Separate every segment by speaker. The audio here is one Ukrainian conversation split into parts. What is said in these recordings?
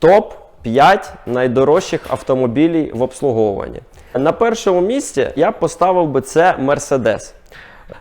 Speaker 1: топ 5 найдорожчих автомобілів в обслуговуванні. На першому місці я б поставив би це Mercedes.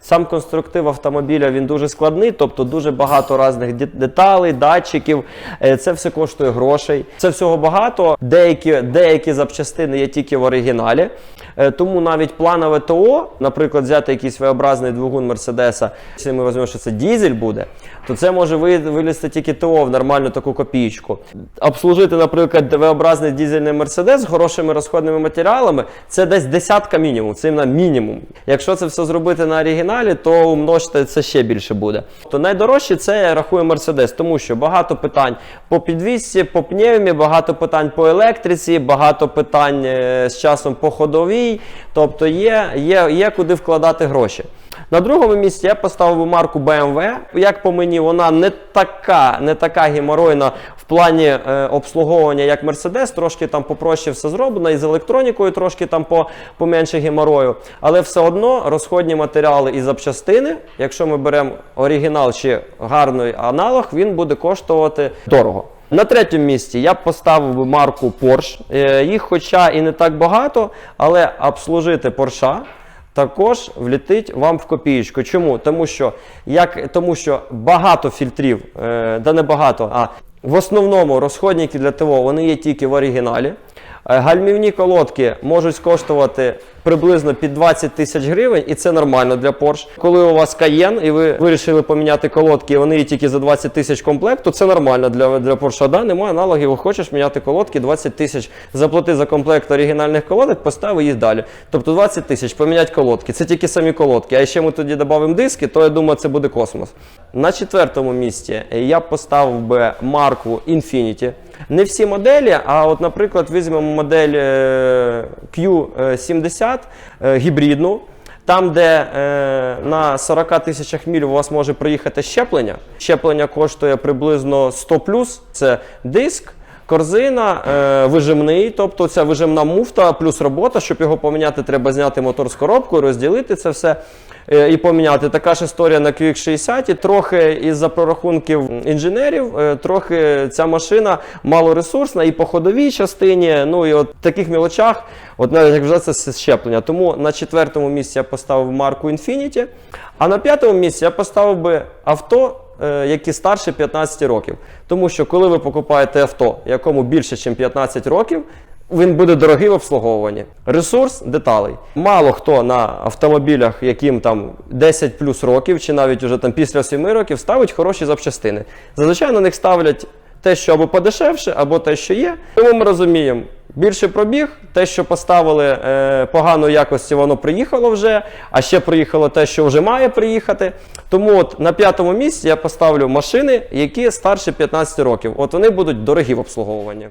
Speaker 1: Сам конструктив автомобіля він дуже складний, тобто дуже багато різних деталей, датчиків. Е, Це все коштує грошей. Це всього багато. Деякі, деякі запчастини є тільки в оригіналі. Е, Тому навіть планове ТО, наприклад, взяти якийсь своєобразний двигун Мерседеса, якщо ми візьмемо, що це дізель буде, то це може вилізти тільки ТО в нормальну таку копієчку. Обслужити, наприклад, V-образний дізельний Мерседес з хорошими розходними матеріалами, це десь десятка мінімум. Це на мінімум. Якщо це все зробити на оригіналі, то умножте це ще більше буде. То найдорожче це я рахую Мерседес, тому що багато питань по підвісці, по пневмі, багато питань по електриці, багато питань е, з часом по ходовій. Тобто є, є, є куди вкладати гроші. На другому місці я поставив марку BMW. Як по мені, вона не така, не така геморойна в плані е, обслуговування, як Mercedes, трошки там попроще все зроблено, і з електронікою трошки там по, поменше геморою. Але все одно розходні матеріали і запчастини, якщо ми беремо оригінал чи гарний аналог, він буде коштувати дорого. На третьому місці я поставив марку Porsche. Е, Їх, хоча і не так багато, але обслужити Porsche також влітить вам в копієчку. Чому? Тому що, як, тому що багато фільтрів, е, да не багато, а в основному розходники для ТВО вони є тільки в оригіналі. Е, Гальмівні колодки можуть коштувати приблизно під 20 тисяч гривень, і це нормально для Porsche. Коли у вас Cayenne і ви вирішили поміняти колодки, і вони є тільки за 20 тисяч комплект, то це нормально для, для Porsche. Да, немає аналогів, хочеш міняти колодки 20 тисяч, заплати за комплект оригінальних колодок, постави їх далі. Тобто 20 тисяч поміняти колодки. Це тільки самі колодки. А ще ми тоді додамо диски, то я думаю, це буде космос. На четвертому місці я поставив би марку Infiniti. Не всі моделі, а от, наприклад, візьмемо модель е, Q70 е, гібридну. Там, де е, на 40 тисячах міль у вас може приїхати щеплення. Щеплення коштує приблизно 100 плюс. це диск. Корзина, е, вижимний, тобто ця вижимна муфта плюс робота. Щоб його поміняти, треба зняти мотор з коробкою, розділити це все е, і поміняти. Така ж історія на QX60. Трохи із-за прорахунків інженерів, е, трохи ця машина малоресурсна і по ходовій частині. Ну і от таких мілочах, от навіть як вже це щеплення. Тому на четвертому місці я поставив марку Infiniti, а на п'ятому місці я поставив би авто які старше 15 років. Тому що коли ви покупаєте авто, якому більше, ніж 15 років, він буде дорогий в обслуговуванні. Ресурс деталей. Мало хто на автомобілях, яким там 10 плюс років, чи навіть уже там після 7 років, ставить хороші запчастини. Зазвичай на них ставлять те, що або подешевше, або те, що є. Тому ми розуміємо. Більше пробіг, те, що поставили е, поганої якості, воно приїхало вже, а ще приїхало те, що вже має приїхати. Тому от на п'ятому місці я поставлю машини, які старше 15 років. От вони будуть дорогі в обслуговуванні.